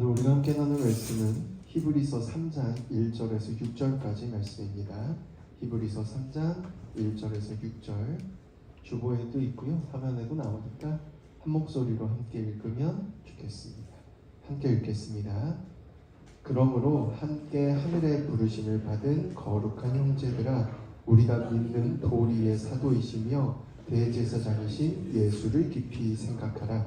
오늘 우리가 함께 나눌 말씀은 히브리서 3장 1절에서 6절까지 말씀입니다. 히브리서 3장 1절에서 6절 주보에도 있고요. 화면에도 나오니까 한 목소리로 함께 읽으면 좋겠습니다. 함께 읽겠습니다. 그러므로 함께 하늘의 부르심을 받은 거룩한 형제들아 우리가 믿는 도리의 사도이시며 대제사장이신 예수를 깊이 생각하라.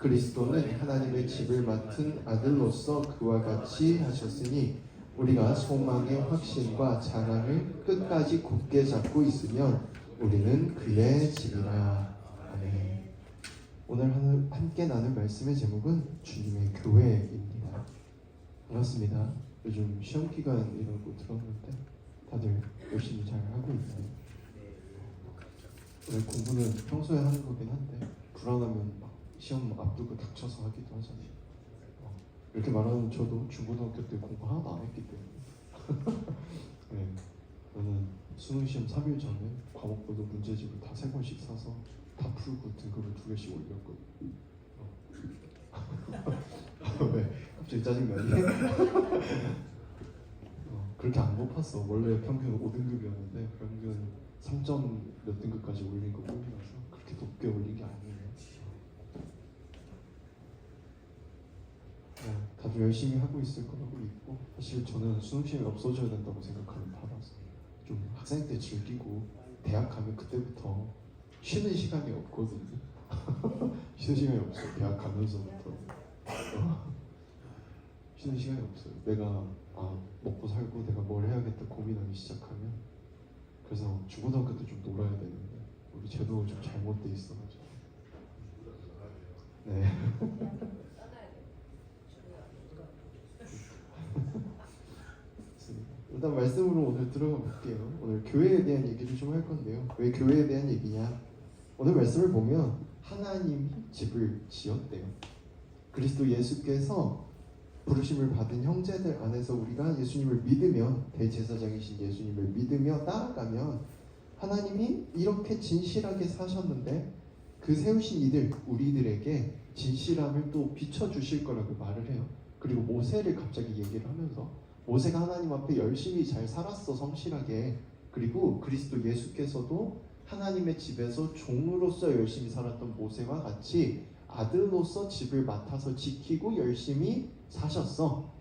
그리스도는 하나님의 집을 맡은 아들로서 그와 같이 하셨으니 우리가 소망의 확신과 자랑을 끝까지 굳게 잡고 있으면 우리는 그의 집이라. 아멘. 오늘 함께 나눌 말씀의 제목은 주님의 교회입니다. 반갑습니다. 요즘 시험 기간이라고 들었는데 다들 열심히 잘 하고 있나요? 오늘 공부는 평소에 하는 거긴 한데 불안하면 막 시험 앞두고 닥쳐서 하기도 하잖아요. 어, 이렇게 말하는 저도 중고등학교 때 공부 하나도 안 했기 때문에 네, 저는 수능 시험 3일 전에 과목별로 문제집을 다 세 권씩 사서 다 풀고 등급을 두 개씩 올렸거든요. 어. 왜 갑자기 짜증나니? 어, 그렇게 안 높았어. 원래 평균 5등급이었는데 평균 3점 몇 등급까지 올린 거 꼴이라서 그렇게 높게 올린 게 아니에요. 네, 다들 열심히 하고 있을 거라고 믿고 사실 저는 수능 시험이 없어져야 된다고 생각하는 파라서 좀 학생 때 즐기고 대학 가면 그때부터 쉬는 시간이 없거든요. 쉬는 시간이 없어요. 대학 가면서부터 어, 쉬는 시간이 없어요. 내가 아 먹고 살고 내가 뭘 해야겠다 고민하기 시작하면 그래서 중고등학교 때 좀 놀아야 되는데 우리 제도가 좀 잘못돼 있어가지고 네. 좋습니다. 일단 말씀으로 오늘 들어가 볼게요. 오늘 교회에 대한 얘기를 좀 할 건데요. 왜 교회에 대한 얘기냐? 오늘 말씀을 보면 하나님이 집을 지었대요. 그리스도 예수께서 부르심을 받은 형제들 안에서 우리가 예수님을 믿으면 대제사장이신 예수님을 믿으며 따라가면 하나님이 이렇게 진실하게 사셨는데 그 세우신 이들 우리들에게 진실함을 또 비춰 주실 거라고 말을 해요. 그리고 모세를 갑자기 얘기를 하면서 모세가 하나님 앞에 열심히 잘 살았어 성실하게. 그리고 그리스도 예수께서도 하나님의 집에서 종으로서 열심히 살았던 모세와 같이 아들로서 집을 맡아서 지키고 열심히 사셨어.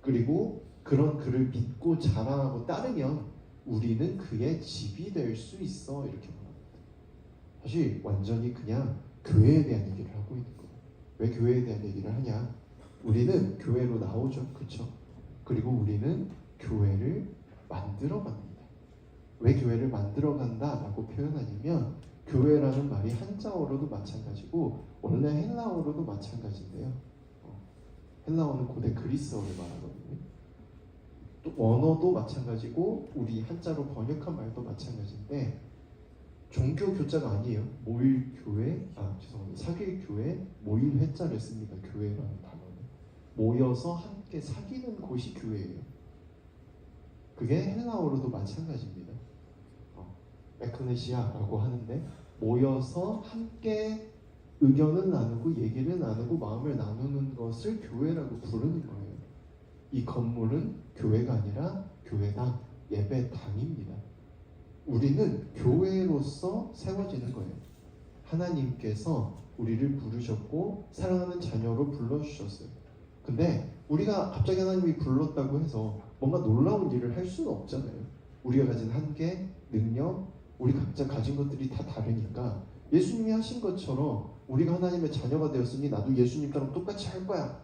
그리고 그런 그를 믿고 자랑하고 따르면 우리는 그의 집이 될 수 있어. 이렇게 말합니다. 사실 완전히 그냥 교회에 대한 얘기를 하고 있는 거예요. 왜 교회에 대한 얘기를 하냐? 우리는 교회로 나오죠. 그쵸 그리고 우리는 교회를 만들어 갑니다. 왜 교회를 만들어 간다라고 표현하냐면 교회라는 말이 한자어로도 마찬가지고 원래 헬라어로도 마찬가지인데요. 어, 헬라어는 고대 그리스어를 말하거든요. 또 원어도 마찬가지고 우리 한자로 번역한 말도 마찬가지인데 종교 교자가 아니에요. 모일 교회, 아 죄송합니다. 사귈 교회, 모일 회자를 씁니다. 교회라는 단어는 모여서 함께 사귀는 곳이 교회예요. 그게 헬라어로도 마찬가지입니다. 어, 에클레시아라고 하는데 모여서 함께 의견을 나누고 얘기를 나누고 마음을 나누는 것을 교회라고 부르는 거예요. 이 건물은 교회가 아니라 교회당, 예배당입니다. 우리는 교회로서 세워지는 거예요. 하나님께서 우리를 부르셨고 사랑하는 자녀로 불러주셨어요. 근데 우리가 갑자기 하나님이 불렀다고 해서 뭔가 놀라운 일을 할 수는 없잖아요. 우리가 가진 한계, 능력, 우리 각자 가진 것들이 다 다르니까 예수님이 하신 것처럼 우리가 하나님의 자녀가 되었으니 나도 예수님처럼 똑같이 할 거야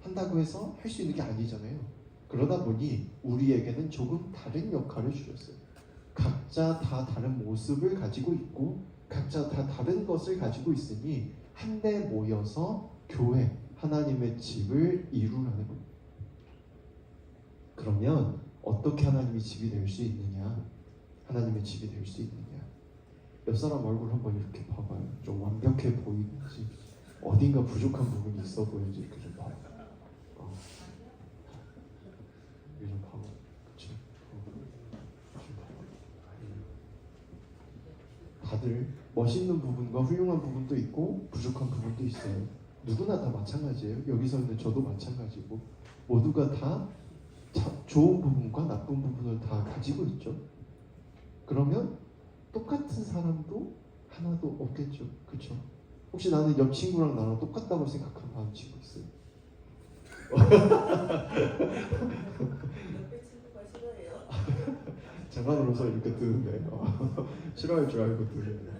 한다고 해서 할 수 있는 게 아니잖아요. 그러다 보니 우리에게는 조금 다른 역할을 주셨어요. 각자 다 다른 모습을 가지고 있고 각자 다 다른 것을 가지고 있으니 한데 모여서 교회 하나님의 집을 이루라는 겁니다. 어떻게 하나님이 집이 될 수 있느냐? 하나님의 집이 될 수 있느냐? 옆 사람 얼굴 한번 이렇게 봐봐요. 좀 완벽해 보이는지 어딘가 부족한 부분이 있어 보이는지 이렇게 좀 봐요. 어. 이렇게 좀 봐봐. 그쵸? 어. 다들 멋있는 부분과 훌륭한 부분도 있고 부족한 부분도 있어요. 누구나 다 마찬가지예요. 여기서 있는 저도 마찬가지고 모두가 다 자- 좋은 부분과 나쁜 부분을 다 가지고 있죠. 그러면 똑같은 사람도 하나도 없겠죠. 그렇죠? 혹시 나는 옆 친구랑 나랑 똑같다고 생각하는 다른 친구 있어요? 옆에 친구가 싫어해요. 장난으로서 이렇게 듣는데 어, 싫어할 줄 알고 듣는데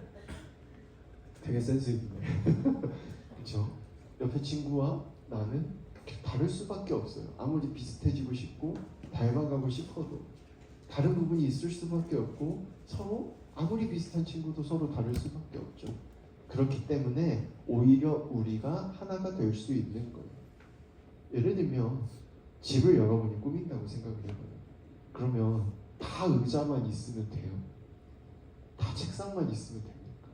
되게 센스 있네. 그렇죠? 옆에 친구와 나는 다를 수밖에 없어요. 아무리 비슷해지고 싶고 닮아가고 싶어도 다른 부분이 있을 수밖에 없고 서로 아무리 비슷한 친구도 서로 다를 수밖에 없죠. 그렇기 때문에 오히려 우리가 하나가 될 수 있는 거예요. 예를 들면 집을 여러분이 꾸민다고 생각을 해봐요. 그러면 다 의자만 있으면 돼요. 다 책상만 있으면 됩니까?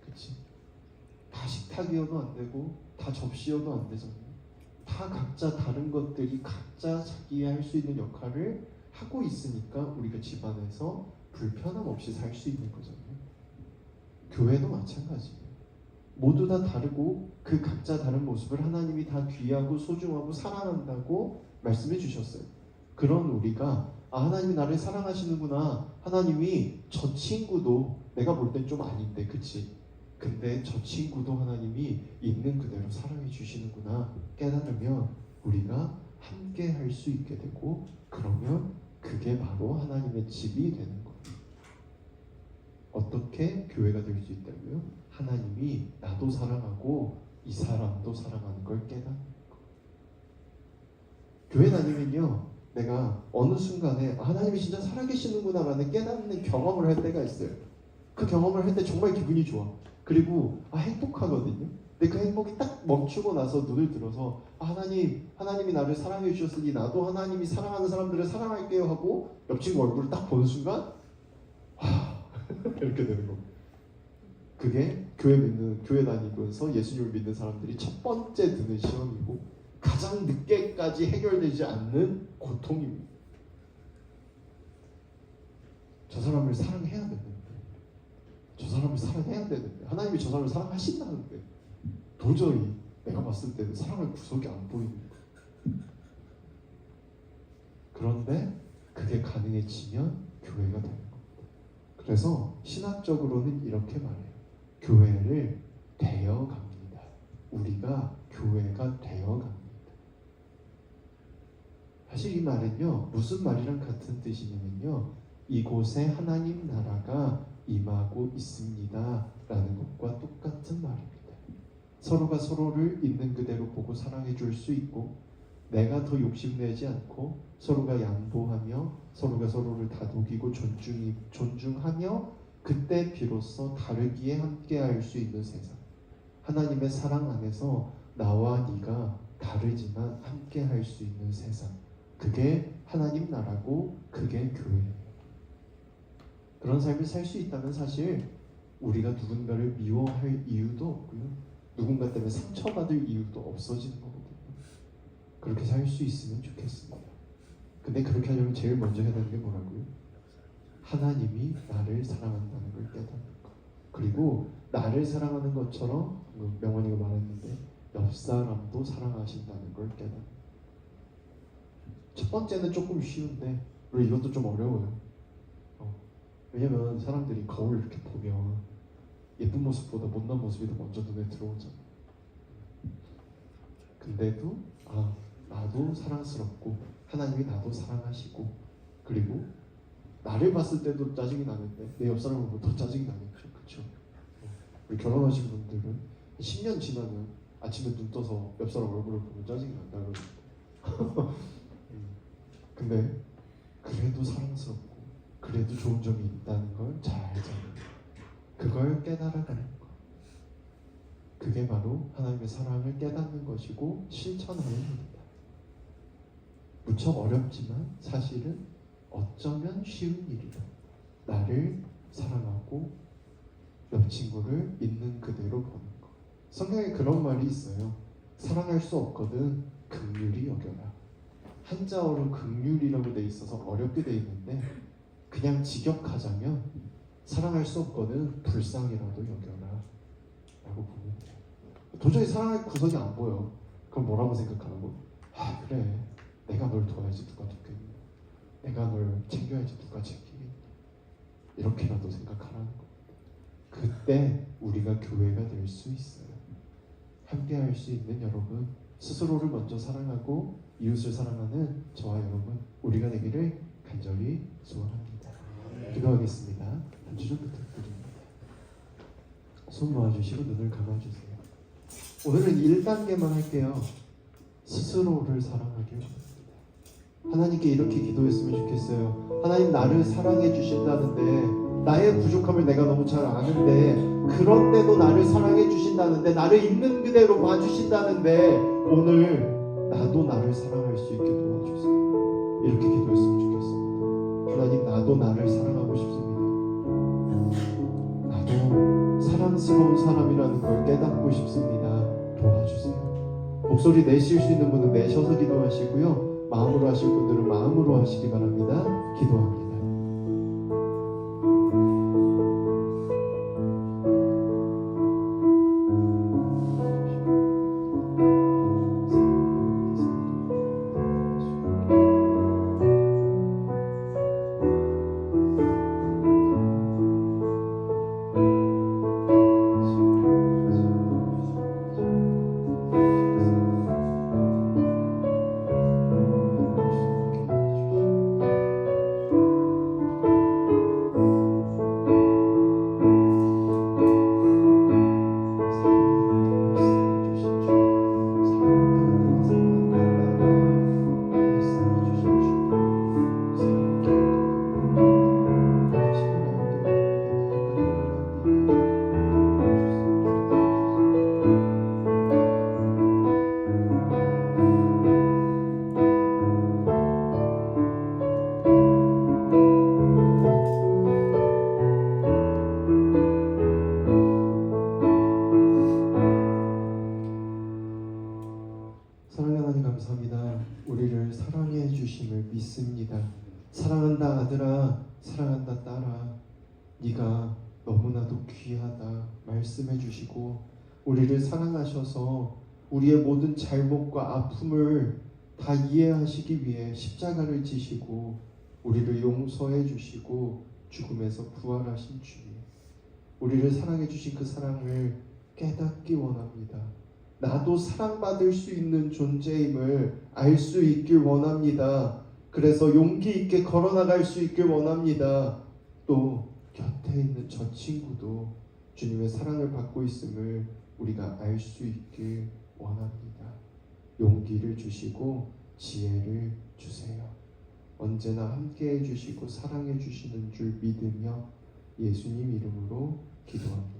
그치? 다 식탁이어도 안 되고 다 접시여도 안 되잖아요. 다 각자 다른 것들이 각자 자기 할수 있는 역할을 하고 있으니까 우리가 집안에서 불편함 없이 살 수 있는 거잖아요. 교회도 마찬가지예요. 모두 다 다르고 그 각자 다른 모습을 하나님이 다 귀하고 소중하고 사랑한다고 말씀해 주셨어요. 그런 우리가 아 하나님이 나를 사랑하시는구나. 하나님이 저 친구도 내가 볼 땐 좀 아닌데 그치? 근데 저 친구도 하나님이 있는 그대로 사랑해 주시는구나 깨달으면 우리가 함께 할 수 있게 되고 그러면 그게 바로 하나님의 집이 되는 거예요. 어떻게 교회가 될 수 있다고요? 하나님이 나도 사랑하고 이 사람도 사랑하는 걸 깨닫는 거. 교회 다니면요, 내가 어느 순간에 아, 하나님이 진짜 살아계시는구나라는 깨닫는 경험을 할 때가 있어요. 그 경험을 할 때 정말 기분이 좋아. 그리고 아, 행복하거든요. 근데 그 행복이 딱 멈추고 나서 눈을 들어서 아, 하나님, 하나님이 나를 사랑해 주셨으니 나도 하나님이 사랑하는 사람들을 사랑할게요 하고 옆 친구 얼굴을 딱 보는 순간 와 이렇게 되는 겁니다. 그게 교회 믿는 교회 다니면서 예수님을 믿는 사람들이 첫 번째 드는 시험이고 가장 늦게까지 해결되지 않는 고통입니다. 저 사람을 사랑해야 되는데, 저 사람을 사랑해야 되는데, 하나님이 저 사람을 사랑하신다는데, 도저히 내가 봤을 때는 사랑할 구석이 안 보이는. 그런데 그게 가능해지면 교회가 되는 겁니다. 그래서 신학적으로는 이렇게 말해요. 교회를 되어 갑니다. 우리가 교회가 되어 갑니다. 사실 이 말은요, 무슨 말이랑 같은 뜻이냐면요, 이곳에 하나님 나라가 임하고 있습니다. 라는 것과 똑같은 말입니다. 서로가 서로를 있는 그대로 보고 사랑해 줄 수 있고, 내가 더 욕심내지 않고, 서로가 양보하며, 서로가 서로를 다독이고 존중, 존중하며, 그때 비로소 다르기에 함께할 수 있는 세상. 하나님의 사랑 안에서 나와 네가 다르지만 함께할 수 있는 세상. 그게 하나님 나라고 그게 교회예요. 그런 삶을 살 수 있다면 사실 우리가 누군가를 미워할 이유도 없고요. 누군가 때문에 상처받을 이유도 없어지는 거거든요. 그렇게 살 수 있으면 좋겠습니다. 근데 그렇게 하려면 제일 먼저 해야 되는 게 뭐라고요? 하나님이 나를 사랑한다는 걸 깨닫는 것. 그리고 나를 사랑하는 것처럼 뭐 명원이가 말했는데 옆 사람도 사랑하신다는 걸 깨닫는 것. 첫 번째는 조금 쉬운데 우리 이것도 좀 어려워요. 어. 왜냐면 사람들이 거울 이렇게 보면 예쁜 모습보다 못난 모습이 더 먼저 눈에 들어오잖아. 근데도 아 나도 사랑스럽고 하나님이 나도 사랑하시고 그리고 나를 봤을 때도 짜증이 나는데 내 옆 사람을 보면 더 짜증이 나겠죠, 그렇죠? 우리 결혼하신 분들은 10년 지나면 아침에 눈 떠서 옆 사람 얼굴을 보면 짜증이 난다 그러죠. 음, 근데 그래도 사랑스럽고 그래도 좋은 점이 있다는 걸 잘 알잖아요. 그걸 깨달아가는 거. 그게 바로 하나님의 사랑을 깨닫는 것이고 실천하는 겁니다. 무척 어렵지만 사실은 어쩌면 쉬운 일이다. 나를 사랑하고 옆 친구를 있는 그대로 보는 것. 성경에 그런 말이 있어요. 사랑할 수 없거든 긍휼히 여겨라. 한자어로 긍휼이라고 돼 있어서 어렵게 돼 있는데 그냥 직역하자면 사랑할 수 없거든 불쌍이라도 여겨라. 라고 보면 돼요. 도저히 사랑할 구석이 안 보여. 그럼 뭐라고 생각하라고? 아 그래 내가 널 도와야지 누가 돕겠니? 내가 널 챙겨야지 누가 챙기겠니? 이렇게라도 생각하라는 겁니다. 그때 우리가 교회가 될 수 있어요. 함께 할 수 있는 여러분 스스로를 먼저 사랑하고 이웃을 사랑하는 저와 여러분 우리가 되기를 간절히 소원합니다. 기도하겠습니다. 한주 좀 부탁드립니다. 손 모아주시고 눈을 감아주세요. 오늘은 1단계만 할게요. 스스로를 원합니다. 하나님께 이렇게 기도했으면 좋겠어요. 하나님 나를 사랑해 주신다는데 나의 부족함을 내가 너무 잘 아는데 그런데도 나를 사랑해 주신다는데 나를 있는 그대로 봐주신다는데 오늘 나도 나를 사랑할 수 있게 도와주세요. 이렇게 기도했으면. 하 나도 나를 사랑하고 싶습니다. 나도 사랑스러운 사람이라는 걸 깨닫고 싶습니다. 도와주세요. 목소리 내실 수 있는 분은 내셔서 기도하시고요. 마음으로 하실 분들은 마음으로 하시기 바랍니다. 기도합니다. 사랑한다 딸아. 네가 너무나도 귀하다 말씀해 주시고 우리를 사랑하셔서 우리의 모든 잘못과 아픔을 다 이해하시기 위해 십자가를 지시고 우리를 용서해 주시고 죽음에서 부활하신 주님. 우리를 사랑해 주신 그 사랑을 깨닫기 원합니다. 나도 사랑받을 수 있는 존재임을 알 수 있길 원합니다. 그래서 용기 있게 걸어나갈 수 있길 원합니다. 또 곁에 있는 저 친구도 주님의 사랑을 받고 있음을 우리가 알 수 있길 원합니다. 용기를 주시고 지혜를 주세요. 언제나 함께 해주시고 사랑해 주시는 줄 믿으며 예수님 이름으로 기도합니다.